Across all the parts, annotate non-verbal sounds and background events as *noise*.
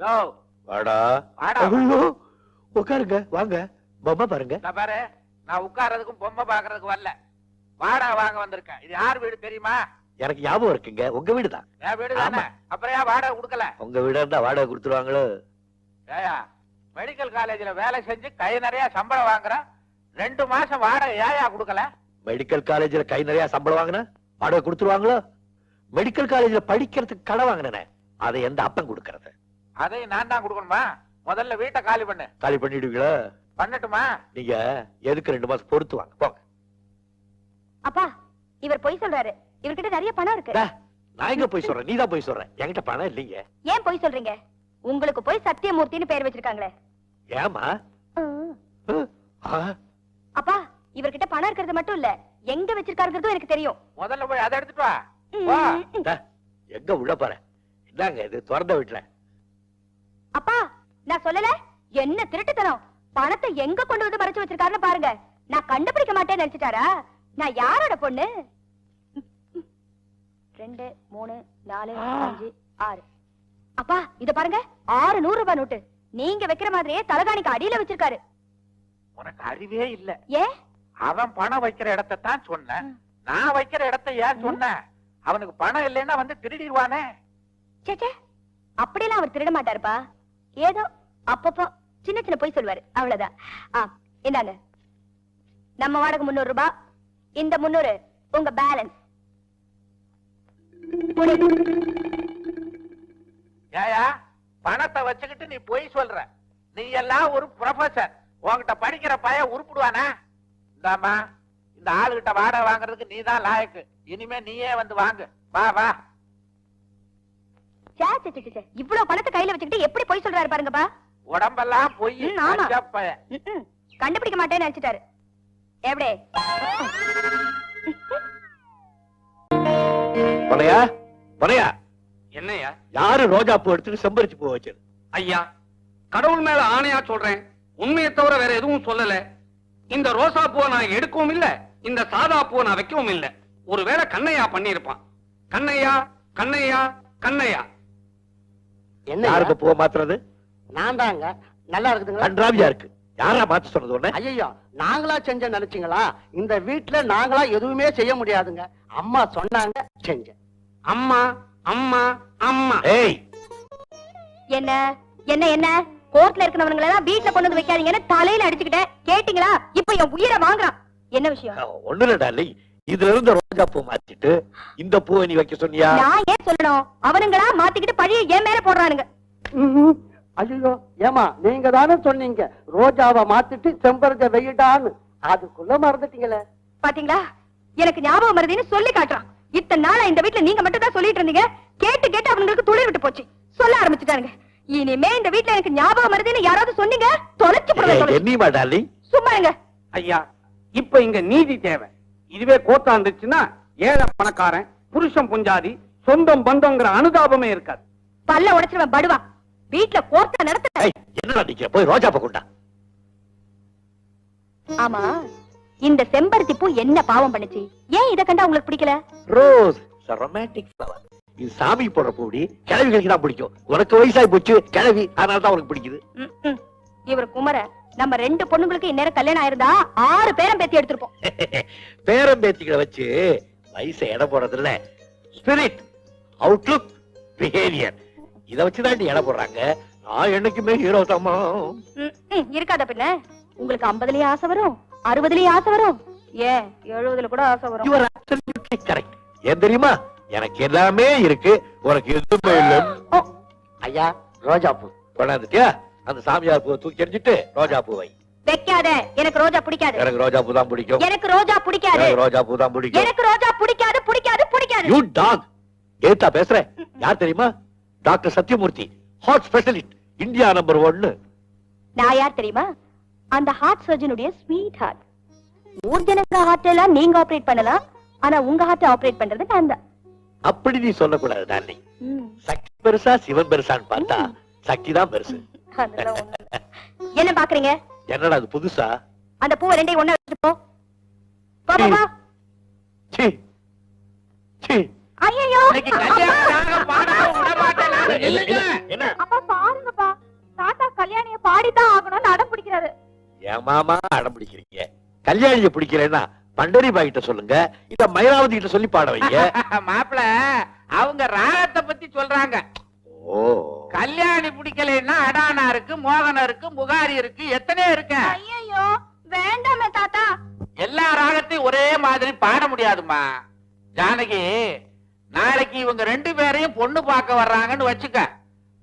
வாடா. உட்காருங்க வாங்க. பொம்மை பாருங்க. பாரு நான் உட்கார்றதுக்கும் பொம்மை பாக்குறதுக்கு வரல. வாடா வாங்க வந்திருக்கேன் இது யார் வீடு தெரியுமா? எனக்கு ஞாபகம் இருக்குங்க. உங்க வீடு தான் என் வீடு தானே? அப்புறம் ஏன் வாடகை கொடுக்கல? உங்க வீடா இருந்தா வாடகை கொடுத்துருவாங்களோ? ஏயா மெடிக்கல் காலேஜ்ல வேலை செஞ்சு கை நிறைய சம்பளம் வாங்குறேன். ரெண்டு மாசம் வாடகை ஏயா கொடுக்கல? மெடிக்கல் காலேஜ்ல கை நிறைய சம்பளம் வாங்கின வாடகை கொடுத்துருவாங்களோ? மெடிக்கல் காலேஜ்ல படிக்கிறதுக்கு கடை வாங்கினேனே. அதை எந்த அப்பன் கொடுக்கறது? அதையும் நான் தான் கொடுக்கணுமா? முதல்ல வீட்டை காலி பண்ணு. காலி பண்ணிடுவீங்களா? பண்ணட்டுமா? நீங்க எதுக்கு ரெண்டு மாசம் பொறுத்து வாங்க. போங்க. அப்பா இவர் பொய் சொல்றாரு. இவர்கிட்ட நிறைய பணம் இருக்கு. டா, நான் எங்க போய் சொல்றேன்? நீதான் போய் சொல்றேன் என்கிட்ட பணம் இல்லைங்க. ஏன் பொய் சொல்றீங்க? உங்களுக்கு போய் சத்தியமூர்த்தின்னு பேர் வச்சிருக்காங்களே. ஏமா. அப்பா இவர்கிட்ட பணம் இருக்கிறது மட்டும் இல்ல. எங்க வச்சிருக்காருங்கிறதும் எனக்கு தெரியும். முதல்ல போய் அதை எடுத்துட்டு வா. எங்க உள்ள போறேன் இந்தாங்க இது திறந்த வீட்டுல. அப்பா நான் சொல்லல? என்ன திருட்டுத்தனம்? பணத்தை எங்க கொண்டு வந்து மறைச்சு வச்சிருக்காருன்னு பாருங்க. நான் கண்டுபிடிக்க மாட்டேன்னு நினைச்சிட்டாரா? நான் யாரோட பொண்ணு? ரெண்டு மூணு நாலு அஞ்சு ஆறு. அப்பா இத பாருங்க. ஆறு நூறு ரூபாய் நோட்டு. நீங்க வைக்கிற மாதிரியே தலகாணிக்கு அடியில வச்சிருக்காரு. உனக்கு அறிவே இல்ல. ஏன் அவன் பணம் வைக்கிற இடத்தை தான் சொன்னேன். நான் வைக்கிற இடத்தை ஏன் சொன்னேன்? அவனுக்கு பணம் இல்லைன்னா வந்து திருடிடுவானே சேச்சே அப்படியெல்லாம் அவர் திருட மாட்டாருப்பா. ஏதோ அப்பப்போ சின்ன சின்ன பொய் சொல்லுவாரு. அவ்வளவுதான். ஆ இந்தாங்க. நம்ம வாடகை முன்னூறு ரூபாய் இந்த முன்னூறு உங்க பேலன்ஸ் ஏயா பணத்தை வச்சுக்கிட்டு நீ பொய் சொல்ற. நீ எல்லாம் ஒரு ப்ரொஃபசர் உன்கிட்ட படிக்கிற பையன் உருப்பிடுவானா? இந்தாம்மா இந்த ஆளுகிட்ட வாடகை வாங்குறதுக்கு நீ தான் லாயக்கு. இனிமே நீயே வந்து வாங்கு. வா வா. இவ்வளவு பணத்தை கையில வச்சுக்கிட்டு எப்படி பொய் சொல்றாரு பாருங்கப்பா? உடம்பெல்லாம் பொய். கண்டுபிடிக்க மாட்டேன்னு நினைச்சிட்டாரு. எப்படி? பொனையா பொனையா என்னய்யா? யாரு ரோஜா பூ எடுத்துட்டு செம்பரிச்சு பூ வச்சது? ஐயா கடவுள் மேல ஆணையா சொல்றேன். உண்மையை தவிர வேற எதுவும் சொல்லல. இந்த ரோசா பூவை நான் எடுக்கவும் இல்ல இந்த சாதா பூவை நான் வைக்கவும் இல்ல. ஒருவேளை கண்ணையா பண்ணிருப்பான் கண்ணையா கண்ணையா கண்ணையா. என்ன யாருக்கு பூவை மாத்துறது? நான் தாங்க நல்லா இருக்குதுங்களா? கன்றாவியா இருக்கு. யாரா மாத்த சொன்னது உடனே ஐயோ நாங்களா செஞ்ச நினைச்சீங்களா? இந்த வீட்டுல நாங்களா எதுவுமே செய்ய முடியாதுங்க. அம்மா சொன்னாங்க செஞ்சேன். அம்மா அம்மா அம்மா. ஏய்! என்ன? என்ன என்ன? கோர்ட்ல இருக்கிறவங்களை எல்லாம் வீட்டுல கொண்டு வந்து வைக்காதீங்கன்னு தலையில அடிச்சுக்கிட்டேன். கேட்டீங்களா? இப்ப என் உயிரை வாங்குறான். என்ன விஷயம்? ஒண்ணு இல்ல டார்லிங் இதுல இருந்த ரோஜா பூ மாத்திட்டு இந்த பூவை நீ வைக்க சொன்னியா? நான் ஏன் சொல்லணும்? அவனுங்களா மாத்திக்கிட்டு பழிய என் மேல போடுறானுங்க. ஐயோ ஏமா நீங்க தானே சொன்னீங்க ரோஜாவை மாத்திட்டு செம்பருக வெயிடான்னு அதுக்குள்ள மறந்துட்டீங்களே. பாத்தீங்களா? எனக்கு ஞாபகம் மருதின்னு சொல்லி காட்டுறான். இத்தனை நாளா இந்த வீட்ல நீங்க மட்டும் தான் சொல்லிட்டு இருந்தீங்க. கேட்டு கேட்டு அவங்களுக்கு துளிர் விட்டு போச்சு. சொல்ல ஆரம்பிச்சுட்டாங்க இனிமே இந்த வீட்ல எனக்கு ஞாபகம் மருதின்னு யாராவது சொன்னீங்க? தொலைச்சு போடுவேன், சும்மா ஐயா இப்ப இங்க நீதி தேவை. இதுவே கோர்ட்டா இருந்துச்சுன்னா ஏழை பணக்காரன் புருஷன் புஞ்சாதி சொந்தம் பந்தங்கிற அனுதாபமே இருக்காது. பல்ல உடைச்சிருவேன் படுவா. வீட்ல கோர்ட்டா நடத்த என்னடா போய் ரோஜா பூ கொண்டா? ஆமா இந்த செம்பருத்தி பூ என்ன பாவம் பண்ணுச்சு? ஏன் இத கண்டா உங்களுக்கு பிடிக்கல? ரோஸ் ரொமான்டிக் ஃப்ளவர் இது சாமி போடுற பூடி கிழவிகளுக்கு தான் பிடிக்கும். உனக்கு வயசாகி போச்சு கிழவி அதனால தான் உனக்கு பிடிக்குது. இவர் குமர நம்ம ரெண்டு பொண்ணுங்களுக்கு இந்நேரம் கல்யாணம் ஆயிருந்தா ஆறு பேரம் பேத்தி எடுத்திருப்போம். *laughs* பேரம் பேத்திகளை வச்சு வயசை எடை போடுறது இல்ல ஸ்பிரிட் அவுட்லுக் பிஹேவியர் இத வச்சுதான் எடை போடுறாங்க. நான் என்னைக்குமே ஹீரோ தாமா இருக்காத பின்ன. உங்களுக்கு ஐம்பதுலயும் ஆசை வரும் அறுபதுலயும் ஆசை வரும். ஏன்? எழுபதுல கூட ஆசை வரும். கரெக்ட் ஏன் தெரியுமா? எனக்கு எல்லாமே இருக்கு. உனக்கு எதுவுமே இல்ல. ஐயா ரோஜா பூ கொண்டாந்துட்டியா? அந்த சாமியார் பூவை தூக்கி எறிஞ்சிட்டு ரோஜா பூவை வைக்காத. எனக்கு ரோஜா பிடிக்காது. எனக்கு ரோஜா பூ தான் பிடிக்கும். எனக்கு ரோஜா பிடிக்காது. எனக்கு ரோஜா பூ தான் பிடிக்கும். எனக்கு ரோஜா பிடிக்காது பிடிக்காது பிடிக்காது. யூ டாக் ஏத்தா பேசுற. யார் தெரியுமா? Doctor Sathyamoorthy. Heart specialist India number ஒன்னு நான் யார் தெரியுமா? அந்த ஹார்ட் சர்ஜனுடைய ஸ்வீட் ஹார்ட் ஊர் ஜனங்க ஹார்ட் எல்லாம் நீங்க ஆபரேட் பண்ணலாம். ஆனா உங்க ஹார்ட் ஆபரேட் பண்றது நான் தான். அப்படி நீ சொல்லக்கூடாது டார்லிங். சக்தி பெருசா சிவன் பெருசான்னு பார்த்தா சக்தி தான் பெருசு. அதெல்லாம் இல்ல. என்ன பாக்குறீங்க? என்னடா அது புதுசா? அந்த பூவை ரெண்டையும் ஒண்ணா வச்சுட்டு போ. போ. சி. சி. என்ன இல்லைங்க. என்ன- என்ன அப்பா பாருங்க பாடித்தான் ஆகணும்னு அடம் பிடிக்கிறாரு. ஏமாமா அடம் பிடிக்கிறீங்க. கல்யாணியை பிடிக்கிறேன்னா பண்டரி கிட்ட சொல்லுங்க. இத மயிலாவதி கிட்ட சொல்லி பாட வைங்க. *laughs* மாப்பிள அவங்க ராகத்தை பத்தி சொல்றாங்க. கல்யாணி பிடிக்கலைன்னா அடானா இருக்கு மோகனம் இருக்கு முகாரி இருக்கு? எத்தனையோ இருக்கு ஐயோ வேண்டாமே தாத்தா. எல்லா ராகத்தையும் ஒரே மாதிரி பாட முடியாதும்மா. ஜானகி நாளைக்கு இவங்க ரெண்டு பேரையும் பொண்ணு பார்க்க வர்றாங்கன்னு வச்சுக்க.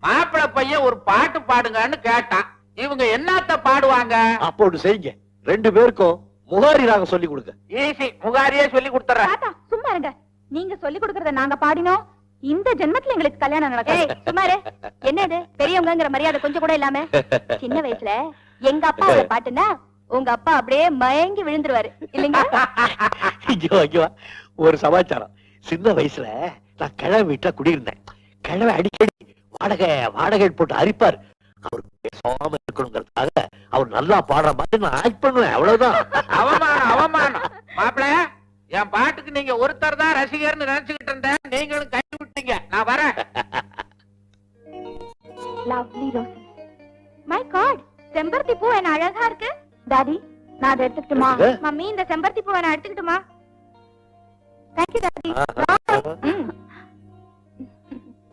மாப்பிள்ளை பையன் ஒரு பாட்டு பாடுங்கன்னு கேட்டான். இவங்க என்னத்த பாடுவாங்க? அப்போ செய்யுங்க. ரெண்டு பேருக்கும் முகாரி ராகம் சொல்லி கொடுங்க. ஈஸி முகாரியே சொல்லி கொடுத்துறேன் சும்மா இருங்க. நீங்க சொல்லி கொடுக்கறத நாங்க பாடினோம். இந்த ஜென்மத்துல எங்களுக்கு கல்யாணம் நடக்கும் சும்மாரு. என்ன இது பெரியவங்கங்கிற மரியாதை கொஞ்சம் கூட இல்லாம? சின்ன வயசுல எங்க அப்பாவோட பாட்டுன்னா உங்க அப்பா அப்படியே மயங்கி விழுந்துருவாரு. இல்லைங்க? ஒரு சமாச்சாரம். சின்ன வயசுல நான் கிழமை வீட்டுல குடியிருந்தேன். கிழமை அடிக்கடி வாடகை வாடகை போட்டு அரிப்பார். அவர் பேசாம இருக்கணுங்கிறதுக்காக அவர் நல்லா பாடுற மாதிரி நான் ஆக்ட் பண்ணுவேன். அவ்வளவுதான். அவமானம் அவமானம். மாப்பிள என் பாட்டுக்கு நீங்க ஒருத்தர் தான் ரசிகர்னு நினைச்சுக்கிட்டு இருந்தேன். நீங்களும் கை விட்டீங்க நான் வரேன். Lovely rose. மை காட் செம்பருத்தி பூ என்ன அழகா இருக்கு? டாடி நான் அதை எடுத்துக்கிட்டுமா? மம்மி இந்த செம்பருத்தி பூவை நான் எடுத்துக்கிட்டுமா? தேங்க்யூ டாடி ம்.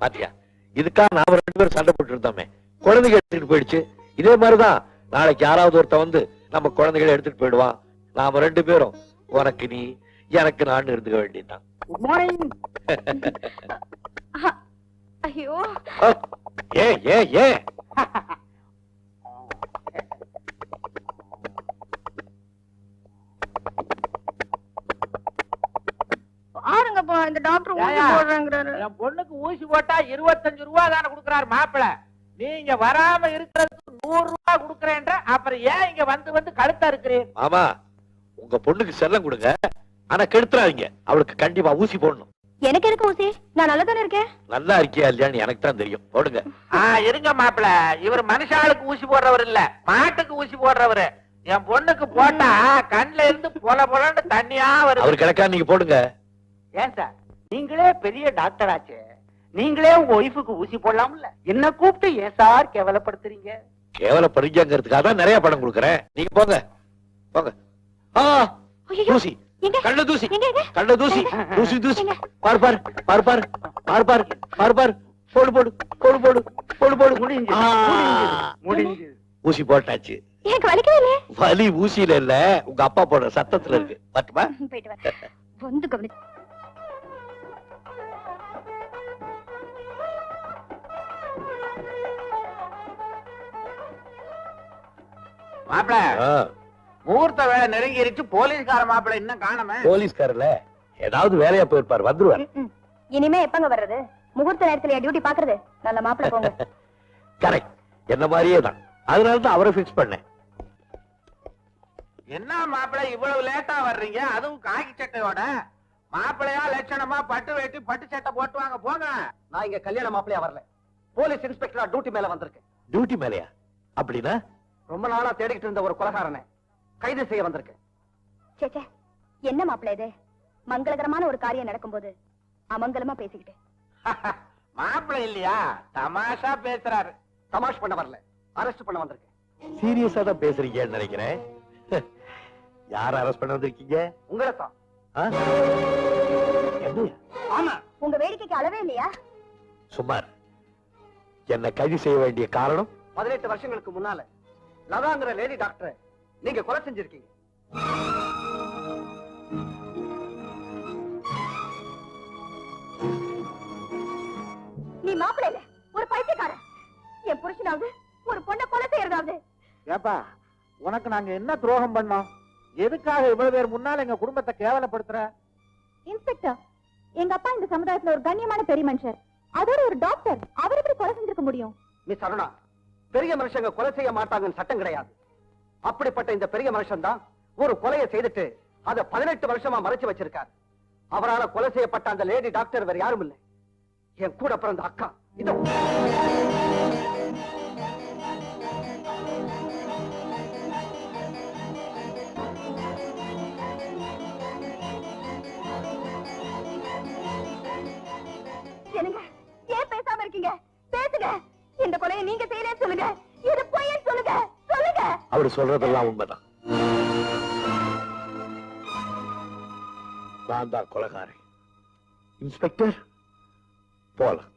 பாத்தியா? இதுக்காக நாம ரெண்டு பேரும் சண்டை போட்டு இருந்தோமே. குழந்தைங்க எடுத்துட்டு போயிடுச்சு. இதே மாதிரிதான் நாளைக்கு யாராவது ஒருத்தன் வந்து நம்ம குழந்தைகளை எடுத்துட்டு போயிடுவான். நாம ரெண்டு பேரும் உனக்கு நீ எனக்கு நான் இருந்துக்க வேண்டியதுதான். குட் மார்னிங் *laughs* ஐயோ. ஏ ஏ ஏ. இந்த டாக்டர் ஊசி? போடுறேங்கிறாரு. என் பொண்ணுக்கு ஊசி போட்டா இருபத்தஞ்சு ரூபா தானே கொடுக்கறாரு மாப்பிள நீங்க வராம இருக்கிறதுக்கு நூறு ரூபா கொடுக்கறேன்ற அப்புறம் ஏன் இங்க வந்து வந்து கழுத்தா இருக்கிறீர் ஆமா உங்க பொண்ணுக்கு செல்லம் கொடுங்க. ஆனா கெடுத்துறாதீங்க. அவளுக்கு கண்டிப்பா ஊசி போடணும். எனக்கு இருக்கு ஊசி? நான் நல்லா தானே இருக்கேன். நல்லா இருக்கியா இல்லையான்னு எனக்கு தான் தெரியும். போடுங்க. ஆ இருங்க மாப்பிள. இவர் மனுஷாளுக்கு ஊசி போடுறவர் இல்ல. மாட்டுக்கு ஊசி போடுறவரு. என் பொண்ணுக்கு போட்டா கண்ணுல இருந்து பொல பொலன்னு தண்ணியா வருது. அவர் கிடக்கா நீங்க போடுங்க. ஏன் சார்? நீங்களே பெரிய டாக்டர் ஆச்சே. நீங்களே உங்க ஒய்ஃபுக்கு ஊசி போடலாம்ல? என்ன கூப்பிட்டு ஏன் சார் கேவலப்படுத்துறீங்க? கேவலப்படுங்கிறதுக்காக தான் நிறைய பணம் கொடுக்கறேன். நீங்க போங்க. போங்க. ஆ ஐயோ தூசி. கண்ண தூசி. தூசி தூசி? பார் பார் பார் பார். பார் பார். பார் பார். போடு போடு. போடு போடு. போடு போடு. முடிஞ்சு, ஆ. முடிஞ்சு ஊசி போட்டாச்சு. எனக்கு வலிக்கவே வலி ஊசியில இல்ல. உங்க அப்பா போடுற சத்தத்துல இருக்கு. பட்டுமா வந்து கவனி. மாப்பிள. முகூர்த்த வேலை நெருங்கிருச்சு போலீஸ்கார மாப்பிள இன்னும் காணாம. போலீஸ்காரல ஏதாவது வேலையா போயிருப்பார் வந்துருவார். இனிமே எப்பங்க வர்றது? முகூர்த்த நேரத்துல டியூட்டி பாக்குறது. நல்ல மாப்பிள்ளை போங்க. *laughs* கரெக்ட் என்ன மாதிரியே தான். அதனால தான் அவரை பிக்ஸ் பண்ணேன். என்ன மாப்பிள இவ்வளவு லேட்டா வர்றீங்க? அதுவும் காக்கி சட்டையோட. மாப்பிளையா லட்சணமா பட்டு வேட்டி பட்டு சட்டை போட்டு வாங்க போங்க. நான் இங்க கல்யாண மாப்பிளையா வரல. போலீஸ் இன்ஸ்பெக்டரா டியூட்டி மேல வந்திருக்கேன். டியூட்டி மேலையா? அப்படின்னா? ரொம்ப நாளா தேடிக்கிட்டு இருந்த ஒரு கொலகாரனை. கைது செய்ய வந்திருக்கேன். சே சே, என்ன மாப்பிள்ளை இது? மங்களகரமான ஒரு காரியம் நடக்கும்போது அமங்கலமா பேசிக்கிட்டு. *laughs* மாப்பிள இல்லையா? தமாஷா பேசுறாரு. தமாஷ் பண்ண வரல. அரெஸ்ட் பண்ண வந்திருக்கேன். சீரியஸா தான் பேசுறீங்கன்னு நினைக்கிறேன். *laughs* யார் அரெஸ்ட் பண்ண வந்திருக்கீங்க? உங்களை தான்? ஆமா. உங்க வேடிக்கைக்கு அளவே இல்லையா? சுமார். என்ன கைது செய்ய வேண்டிய காரணம்? பதினெட்டு வருஷங்களுக்கு முன்னால லதாங்கிற லேடி டாக்டர் நீங்க கொலை செஞ்சிருக்கீங்க. நீ மாப்பிள்ளை இல்ல ஒரு பைத்தியக்காரன். என் புருஷனாவது ஒரு பொண்ணை கொலை செய்யறதாவது. ஏப்பா உனக்கு நாங்க என்ன துரோகம் பண்ணோம்? எதுக்காக இவ்வளவு பேர் முன்னால எங்க குடும்பத்தை கேவலப்படுத்துற? இன்ஸ்பெக்டர் எங்க அப்பா இந்த சமுதாயத்துல ஒரு கண்ணியமான பெரிய மனுஷர். அதோட ஒரு டாக்டர் அவர் எப்படி கொலை செஞ்சிருக்க முடியும்? மிஸ் அருணா பெரிய மனுஷங்க கொலை செய்ய மாட்டாங்கன்னு சட்டம் கிடையாது. அப்படிப்பட்ட இந்த பெரிய மனுஷன் தான் ஒரு கொலையை செய்துட்டு அதை பதினெட்டு வருஷமா மறைச்சு வச்சிருக்கார். அவரால கொலை செய்யப்பட்ட அந்த லேடி டாக்டர் வேற யாரும் இல்லை. என் கூட பிறந்த அக்கா. இதோ. என்னங்க? ஏன் பேசாம இருக்கீங்க? பேசுங்க. இந்த கொலையை நீங்க செய்யலன்னு சொல்லுங்க. இது பொய்யன்னு சொல்லுங்க சொல்லுங்க. அவர் சொல்றதெல்லாம் உண்மைதான். நான் தான் கொலகாரன் இன்ஸ்பெக்டர் போலாம்.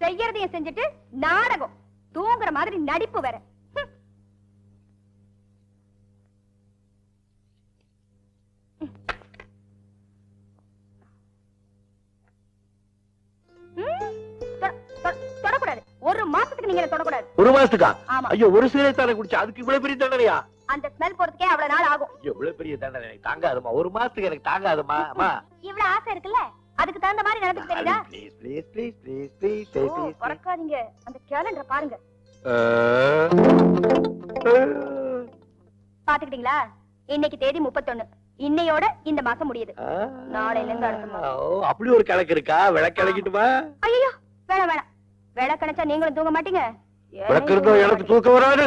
செய்யறதையும் செஞ்சுட்டு நாடகம். தூங்குற மாதிரி நடிப்பு வேற. தொடக்கூடாது. ஒரு மாசத்துக்கா? ஆமா. ஐயோ ஒரு தானே குடிச்சா? அதுக்கு இவ்வளவு பெரிய தண்டனையா? அந்த ஸ்மெல் போறதுக்கே அவ்வளவு நாள் ஆகும். ஐயோ இவ்வளவு பெரிய தண்டனை. எனக்கு தாங்காதுமா. ஒரு மாசத்துக்கு எனக்கு தாங்காதுமா? அம்மா. இவ்வளவு ஆசை இருக்குல்ல? அதுக்கு தகுந்த மாதிரி நடந்துக்க தெரியுதா? Please please please please please O, please பறக்காதீங்க அந்த கேலண்டரை பாருங்க. பாத்துக்கிட்டீங்களா இன்னைக்கு தேதி முப்பத்தொன்னு. இன்னையோட இந்த மாசம் முடியுது. நாளையில இருந்து அடுத்த மாசம். அப்படி ஒரு கணக்கு இருக்கா? விளக்கிழக்கிட்டுமா ஐயோ வேணாம் வேணாம். விளக்கு அணைச்சா நீங்களும் தூங்க மாட்டீங்க? விளக்கு எனக்கு தூக்கம் வராது.